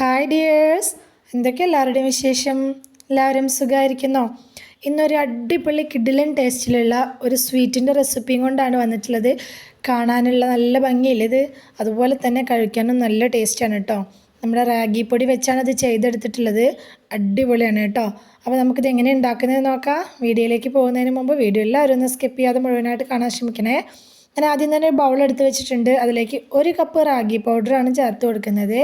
Hi dears എന്തൊക്കെ എല്ലാവരുടെയും വിശേഷം? എല്ലാവരും സുഖമായിരിക്കുന്നോ? ഇന്നൊരു അടിപൊളി കിഡിലൻ ടേസ്റ്റിലുള്ള ഒരു സ്വീറ്റിന്റെ റെസിപ്പിയും കൊണ്ടാണ് വന്നിട്ടുള്ളത്. കാണാനുള്ള നല്ല ഭംഗിയില്ലേ ഇത്? അതുപോലെ തന്നെ കഴിക്കാനും നല്ല ടേസ്റ്റാണ് കേട്ടോ. നമ്മുടെ റാഗി പൊടി വെച്ചാണ് ഇത് ചെയ്തെടുത്തിട്ടുള്ളത്. അടിപൊളിയാണ് കേട്ടോ. അപ്പോൾ നമുക്കിത് എങ്ങനെ ഉണ്ടാക്കുന്നത് നോക്കാം. വീഡിയോയിലേക്ക് പോകുന്നതിന് മുമ്പ് വീഡിയോ എല്ലാവരും ഒന്ന് സ്കിപ്പ് ചെയ്യാതെ മുഴുവനായിട്ട് കാണാൻ ശ്രമിക്കണേ. ഞാൻ ആദ്യം തന്നെ ഒരു ബൗൾ എടുത്ത് വെച്ചിട്ടുണ്ട്. അതിലേക്ക് ഒരു കപ്പ് റാഗി പൗഡറാണ് ചേർത്ത് കൊടുക്കുന്നത്.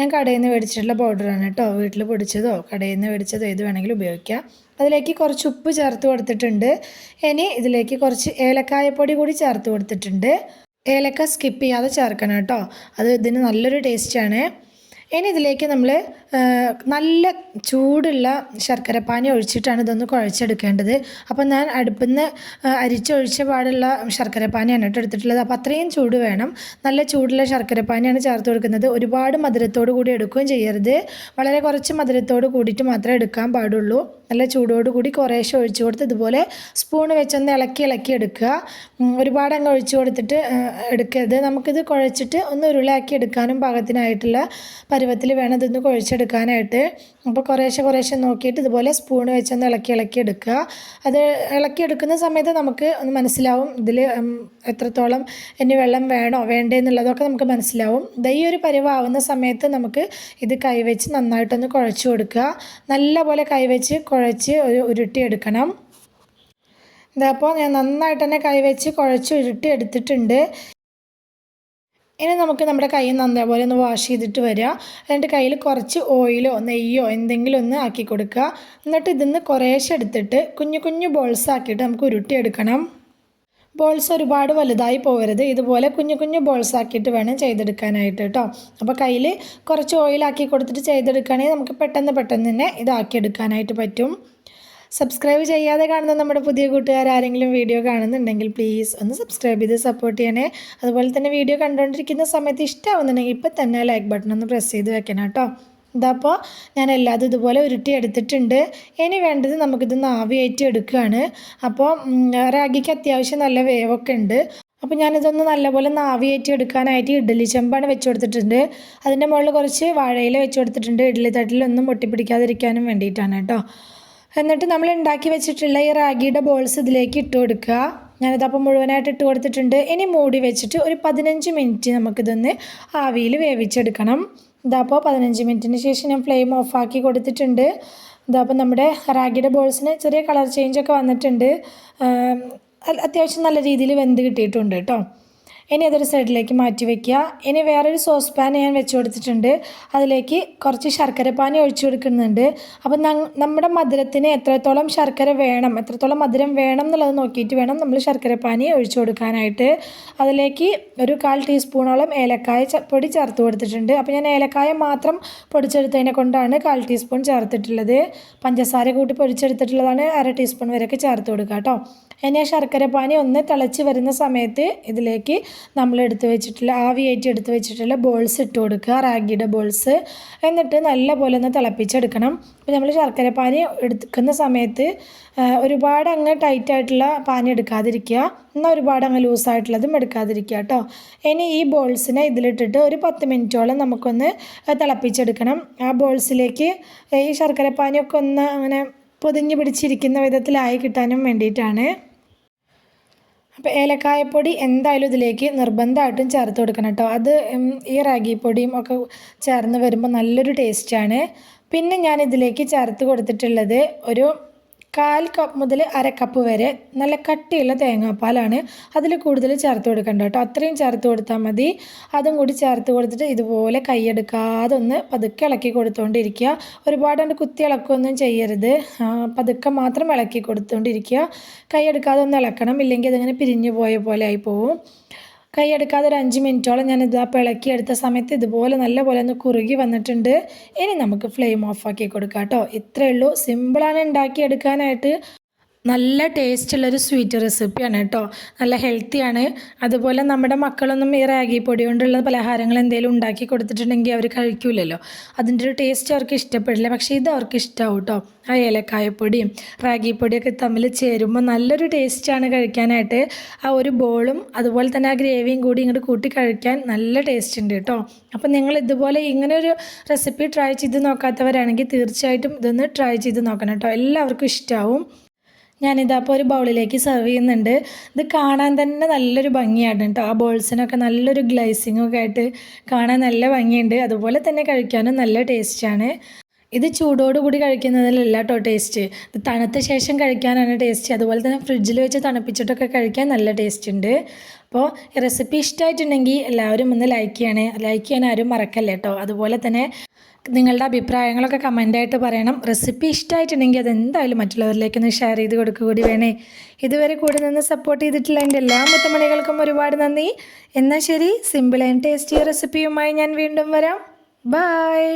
ഞാൻ കടയിൽ നിന്ന് മേടിച്ചിട്ടുള്ള പൗഡറാണ് കേട്ടോ. വീട്ടിൽ പൊടിച്ചതോ കടയിൽ നിന്ന് മേടിച്ചതോ ഏത് വേണമെങ്കിലും ഉപയോഗിക്കാം. അതിലേക്ക് കുറച്ച് ഉപ്പ് ചേർത്ത് കൊടുത്തിട്ടുണ്ട്. ഇനി ഇതിലേക്ക് കുറച്ച് ഏലക്കായപ്പൊടി കൂടി ചേർത്ത് കൊടുത്തിട്ടുണ്ട്. ഏലക്ക സ്കിപ്പ് ചെയ്യാതെ ചേർക്കണം കേട്ടോ. അത് ഇതിന് നല്ലൊരു ടേസ്റ്റാണ് ഇനി ഇതിലേക്ക് നമ്മൾ നല്ല ചൂടുള്ള ശർക്കരപ്പാനി ഒഴിച്ചിട്ടാണ് ഇതൊന്ന് കുഴച്ചെടുക്കേണ്ടത്. അപ്പോൾ ഞാൻ അടുപ്പിൽ നിന്ന് അരിച്ചൊഴിച്ച പാടുള്ള ശർക്കരപ്പാനിയാണ് കേട്ടോ എടുത്തിട്ടുള്ളത്. അപ്പോൾ അത്രയും ചൂട് വേണം. നല്ല ചൂടുള്ള ശർക്കരപ്പാനിയാണ് ചേർത്ത് കൊടുക്കുന്നത്. ഒരുപാട് മധുരത്തോട് കൂടി എടുക്കുകയും ചെയ്യരുത്. വളരെ കുറച്ച് മധുരത്തോട് കൂടിയിട്ട് മാത്രമേ എടുക്കാൻ പാടുള്ളൂ. നല്ല ചൂടോട് കൂടി കുറേശ്ശെ ഒഴിച്ചു കൊടുത്ത് ഇതുപോലെ സ്പൂൺ വെച്ചൊന്ന് ഇളക്കി ഇളക്കി എടുക്കുക. ഒരുപാട് അങ്ങ് ഒഴിച്ചു കൊടുത്തിട്ട് എടുക്കരുത്. നമുക്കിത് കുഴച്ചിട്ട് ഒന്ന് ഉരുളാക്കി എടുക്കാനും പാകത്തിനായിട്ടുള്ള പരുവത്തിൽ വേണം ഇതൊന്ന് കുഴച്ചെടുക്കാനായിട്ട്. അപ്പോൾ കുറേശ്ശെ കുറേശ്ശെ നോക്കിയിട്ട് ഇതുപോലെ സ്പൂൺ വെച്ചൊന്ന് ഇളക്കി ഇളക്കി എടുക്കുക. അത് ഇളക്കി എടുക്കുന്ന സമയത്ത് നമുക്ക് ഒന്ന് മനസ്സിലാവും ഇതിൽ എത്രത്തോളം ഇനി വെള്ളം വേണോ വേണ്ടേ എന്നുള്ളതൊക്കെ നമുക്ക് മനസ്സിലാവും. ദൈ ഒരു പരിവാവുന്ന സമയത്ത് നമുക്ക് ഇത് കൈവച്ച് നന്നായിട്ടൊന്ന് കുഴച്ച് കൊടുക്കുക. നല്ലപോലെ കൈവച്ച് കുഴച്ച് ഒരു ഉരുട്ടിയെടുക്കണം ഇതപ്പോൾ ഞാൻ നന്നായിട്ട് തന്നെ കൈവച്ച് കുഴച്ച് ഉരുട്ടി എടുത്തിട്ടുണ്ട്. ഇനി നമുക്ക് നമ്മുടെ കൈ നന്നേപോലെ ഒന്ന് വാഷ് ചെയ്തിട്ട് വരിക. എന്നിട്ട് കയ്യിൽ കുറച്ച് ഓയിലോ നെയ്യോ എന്തെങ്കിലും ഒന്ന് ആക്കി കൊടുക്കുക. എന്നിട്ട് ഇതിന്ന് കുറേശ്ശെ എടുത്തിട്ട് കുഞ്ഞു കുഞ്ഞു ബോൾസ് ആക്കിയിട്ട് നമുക്ക് ഉരുട്ടിയെടുക്കണം ബോൾസ് ഒരുപാട് വലുതായി പോകരുത്. ഇതുപോലെ കുഞ്ഞു കുഞ്ഞു ബോൾസ് ആക്കിയിട്ട് വേണം ചെയ്തെടുക്കാനായിട്ട് കേട്ടോ അപ്പോൾ കയ്യിൽ കുറച്ച് ഓയിലാക്കി കൊടുത്തിട്ട് ചെയ്തെടുക്കുകയാണെങ്കിൽ നമുക്ക് പെട്ടെന്ന് പെട്ടെന്ന് തന്നെ ഇതാക്കിയെടുക്കാനായിട്ട് പറ്റും. സബ്സ്ക്രൈബ് ചെയ്യാതെ കാണുന്ന നമ്മുടെ പുതിയ കൂട്ടുകാർ ആരെങ്കിലും വീഡിയോ കാണുന്നുണ്ടെങ്കിൽ പ്ലീസ് ഒന്ന് സബ്സ്ക്രൈബ് ചെയ്ത് സപ്പോർട്ട് ചെയ്യണേ. അതുപോലെ തന്നെ വീഡിയോ കണ്ടുകൊണ്ടിരിക്കുന്ന സമയത്ത് ഇഷ്ടമാവുന്നുണ്ടെങ്കിൽ ഇപ്പം തന്നെ ലൈക്ക് ബട്ടൺ ഒന്ന് പ്രസ് ചെയ്ത് വെക്കണം കേട്ടോ ഇതപ്പോൾ ഞാൻ എല്ലാതും ഇതുപോലെ ഉരുട്ടി എടുത്തിട്ടുണ്ട്. ഇനി വേണ്ടത് നമുക്കിതൊന്ന് ആവിയായിട്ട് എടുക്കുകയാണ് അപ്പോൾ റാഗിക്ക് അത്യാവശ്യം നല്ല വേവൊക്കെ ഉണ്ട്. അപ്പോൾ ഞാനിതൊന്ന് നല്ലപോലെ നാവിയേറ്റി എടുക്കാനായിട്ട് ഇഡ്ഡലി ചെമ്പാണ് വെച്ച് കൊടുത്തിട്ടുണ്ട്. അതിന്റെ മുകളിൽ കുറച്ച് വാഴയില വെച്ച് കൊടുത്തിട്ടുണ്ട്. ഇഡ്ഡലി തട്ടിലൊന്നും പൊട്ടിപ്പിടിക്കാതിരിക്കാനും വേണ്ടിയിട്ടാണ് കേട്ടോ. എന്നിട്ട് നമ്മൾ ഉണ്ടാക്കി വെച്ചിട്ടുള്ള ഈ റാഗിയുടെ ബോൾസ് ഇതിലേക്ക് ഇട്ട് കൊടുക്കുക. ഞാനിതപ്പോൾ മുഴുവനായിട്ട് ഇട്ട് കൊടുത്തിട്ടുണ്ട്. ഇനി മൂടി വെച്ചിട്ട് ഒരു പതിനഞ്ച് മിനിറ്റ് നമുക്കിതൊന്ന് ആവിയിൽ വേവിച്ചെടുക്കണം. ഇതപ്പോൾ പതിനഞ്ച് മിനിറ്റിന് ശേഷം ഞാൻ ഫ്ലെയിം ഓഫാക്കി കൊടുത്തിട്ടുണ്ട്. ഇതപ്പോൾ നമ്മുടെ റാഗിയുടെ ബോൾസിന് ചെറിയ കളർ ചേഞ്ചൊക്കെ വന്നിട്ടുണ്ട്. അത്യാവശ്യം നല്ല രീതിയിൽ വെന്ത് കിട്ടിയിട്ടുണ്ട് കേട്ടോ. ഇനി അതൊരു സൈഡിലേക്ക് മാറ്റി വെക്കുക. ഇനി വേറൊരു സോസ് പാൻ ഞാൻ വെച്ച് കൊടുത്തിട്ടുണ്ട്. അതിലേക്ക് കുറച്ച് ശർക്കര പാനി ഒഴിച്ചു കൊടുക്കുന്നുണ്ട്. അപ്പം നമ്മുടെ മധുരത്തിന് എത്രത്തോളം ശർക്കര വേണം എത്രത്തോളം മധുരം വേണം എന്നുള്ളത് നോക്കിയിട്ട് വേണം നമ്മൾ ശർക്കര പാനി ഒഴിച്ചു കൊടുക്കാനായിട്ട്. അതിലേക്ക് ഒരു കാൽ ടീസ്പൂണോളം ഏലക്കായ പൊടി ചേർത്ത് കൊടുത്തിട്ടുണ്ട്. അപ്പോൾ ഞാൻ ഏലക്കായ മാത്രം പൊടിച്ചെടുത്തതിനെ കൊണ്ടാണ് കാൽ ടീസ്പൂൺ ചേർത്തിട്ടുള്ളത്. പഞ്ചസാര കൂട്ടി പൊടിച്ചെടുത്തിട്ടുള്ളതാണ് അര ടീസ്പൂൺ വരെയൊക്കെ ചേർത്ത് കൊടുക്കുക കേട്ടോ. ഇനി ആ ശർക്കരപ്പാനി ഒന്ന് തിളച്ച് വരുന്ന സമയത്ത് ഇതിലേക്ക് നമ്മൾ എടുത്ത് വെച്ചിട്ടുള്ള ആവിയായിട്ട് എടുത്ത് വെച്ചിട്ടുള്ള ബോൾസ് ഇട്ട് കൊടുക്കുക റാഗിയുടെ ബോൾസ് എന്നിട്ട് നല്ല പോലെ ഒന്ന് തിളപ്പിച്ചെടുക്കണം. അപ്പോൾ നമ്മൾ ശർക്കര പാനി എടുക്കുന്ന സമയത്ത് ഒരുപാട് അങ്ങ് ടൈറ്റ് ആയിട്ടുള്ള പാനി എടുക്കാതിരിക്കുക. എന്നാൽ ഒരുപാട് അങ്ങ് ലൂസായിട്ടുള്ളതും എടുക്കാതിരിക്കുക കേട്ടോ. ഇനി ഈ ബോൾസിനെ ഇതിലിട്ടിട്ട് ഒരു പത്ത് മിനിറ്റോളം നമുക്കൊന്ന് തിളപ്പിച്ചെടുക്കണം. ആ ബോൾസിലേക്ക് ഈ ശർക്കര പാനിയൊക്കെ ഒന്ന് അങ്ങനെ പൊതിഞ്ഞ് പിടിച്ചിരിക്കുന്ന വിധത്തിലായി കിട്ടാനും വേണ്ടിയിട്ടാണ്. അപ്പോൾ ഏലക്കായപ്പൊടി എന്തായാലും ഇതിലേക്ക് നിർബന്ധമായിട്ടും ചേർത്ത് കൊടുക്കണം കേട്ടോ. അത് ഈ റാഗി പൊടിയും ഒക്കെ ചേർന്ന് വരുമ്പോൾ നല്ലൊരു ടേസ്റ്റാണ് പിന്നെ ഞാൻ ഇതിലേക്ക് ചേർത്ത് കൊടുത്തിട്ടുള്ളത് ഒരു കാൽ കപ്പ് മുതൽ അര കപ്പ് വരെ നല്ല കട്ടിയുള്ള തേങ്ങാപ്പാലാണ് അതിൽ കൂടുതൽ ചേർത്ത് കൊടുക്കണ്ട കേട്ടോ. അത്രയും ചേർത്ത് കൊടുത്താൽ മതി. അതും കൂടി ചേർത്ത് കൊടുത്തിട്ട് ഇതുപോലെ കൈയെടുക്കാതെ ഒന്ന് പതുക്കെ ഇളക്കി കൊടുത്തുകൊണ്ടിരിക്കുക ഒരുപാട് കുത്തി ഇളക്കുകയൊന്നും ചെയ്യരുത്. പതുക്കെ മാത്രം ഇളക്കി കൊടുത്തുകൊണ്ടിരിക്കുക കൈയെടുക്കാതെ ഒന്ന് ഇളക്കണം. ഇല്ലെങ്കിൽ അതിങ്ങനെ പിരിഞ്ഞു പോയ പോലെ ആയി പോവും. കൈയെടുക്കാതെ ഒരു അഞ്ച് മിനിറ്റോളം ഞാൻ ഇത് ആ പിളക്കിയെടുത്ത സമയത്ത് ഇതുപോലെ നല്ലപോലെ ഒന്ന് കുറുകി വന്നിട്ടുണ്ട്. ഇനി നമുക്ക് ഫ്ലെയിം ഓഫാക്കി കൊടുക്കാം കേട്ടോ ഇത്രയേ ഉള്ളൂ. സിമ്പിളാണ് ഉണ്ടാക്കിയെടുക്കാനായിട്ട്. നല്ല ടേസ്റ്റുള്ളൊരു സ്വീറ്റ് റെസിപ്പിയാണ് കേട്ടോ. നല്ല ഹെൽത്തിയാണ്. അതുപോലെ നമ്മുടെ മക്കളൊന്നും ഈ റാഗി പൊടി കൊണ്ടുള്ള പലഹാരങ്ങൾ എന്തെങ്കിലും ഉണ്ടാക്കി കൊടുത്തിട്ടുണ്ടെങ്കിൽ അവർ കഴിക്കില്ലല്ലോ അതിന്റെ ഒരു ടേസ്റ്റ് അവർക്ക് ഇഷ്ടപ്പെടില്ല. പക്ഷേ ഇത് അവർക്ക് ഇഷ്ടമാവും കേട്ടോ. ആ ഏലക്കായപ്പൊടിയും റാഗി പൊടിയൊക്കെ തമ്മിൽ ചേരുമ്പോൾ നല്ലൊരു ടേസ്റ്റാണ് കഴിക്കാനായിട്ട്. ആ ഒരു ബോളും അതുപോലെ തന്നെ ആ ഗ്രേവിയും കൂടി ഇങ്ങോട്ട് കൂട്ടി കഴിക്കാൻ നല്ല ടേസ്റ്റ് ഉണ്ട് കേട്ടോ. അപ്പം നിങ്ങൾ ഇതുപോലെ ഇങ്ങനെ ഒരു റെസിപ്പി ട്രൈ ചെയ്ത് നോക്കാത്തവരാണെങ്കിൽ തീർച്ചയായിട്ടും ഇതൊന്ന് ട്രൈ ചെയ്ത് നോക്കണം കേട്ടോ. എല്ലാവർക്കും ഇഷ്ടമാവും ഞാനിതാ അപ്പോൾ ഒരു ബൗളിലേക്ക് സെർവ് ചെയ്യുന്നുണ്ട്. ഇത് കാണാൻ തന്നെ നല്ലൊരു ഭംഗിയാണ് കേട്ടോ ആ ബോൾസിനൊക്കെ നല്ലൊരു ഗ്ലൈസിങ്ങൊക്കെ ആയിട്ട് കാണാൻ നല്ല ഭംഗിയുണ്ട്. അതുപോലെ തന്നെ കഴിക്കാനും നല്ല ടേസ്റ്റാണ് ഇത് ചൂടോടുകൂടി കഴിക്കുന്നതിലല്ല കേട്ടോ ടേസ്റ്റ് ഇത് തണുത്ത ശേഷം കഴിക്കാനാണ് ടേസ്റ്റ് അതുപോലെ തന്നെ ഫ്രിഡ്ജിൽ വെച്ച് തണുപ്പിച്ചിട്ടൊക്കെ കഴിക്കാൻ നല്ല ടേസ്റ്റ് ഉണ്ട്. അപ്പോൾ ഈ റെസിപ്പി ഇഷ്ടമായിട്ടുണ്ടെങ്കിൽ എല്ലാവരും ഒന്ന് ലൈക്ക് ചെയ്യണേ. ലൈക്ക് ചെയ്യാൻ ആരും മറക്കല്ലേ കേട്ടോ അതുപോലെ തന്നെ നിങ്ങളുടെ അഭിപ്രായങ്ങളൊക്കെ കമന്റായിട്ട് പറയണം. റെസിപ്പി ഇഷ്ടമായിട്ടുണ്ടെങ്കിൽ അതെന്തായാലും മറ്റുള്ളവരിലേക്കൊന്ന് ഷെയർ ചെയ്ത് കൊടുക്കുക കൂടി വേണേ. ഇതുവരെ കൂടി നിന്ന് സപ്പോർട്ട് ചെയ്തിട്ടുള്ള എന്റെ എല്ലാ മുത്തമണികൾക്കും ഒരുപാട് നന്ദി. എന്നാൽ ശരി സിമ്പിൾ ആൻഡ് ടേസ്റ്റി റെസിപ്പിയുമായി ഞാൻ വീണ്ടും വരാം. ബായ്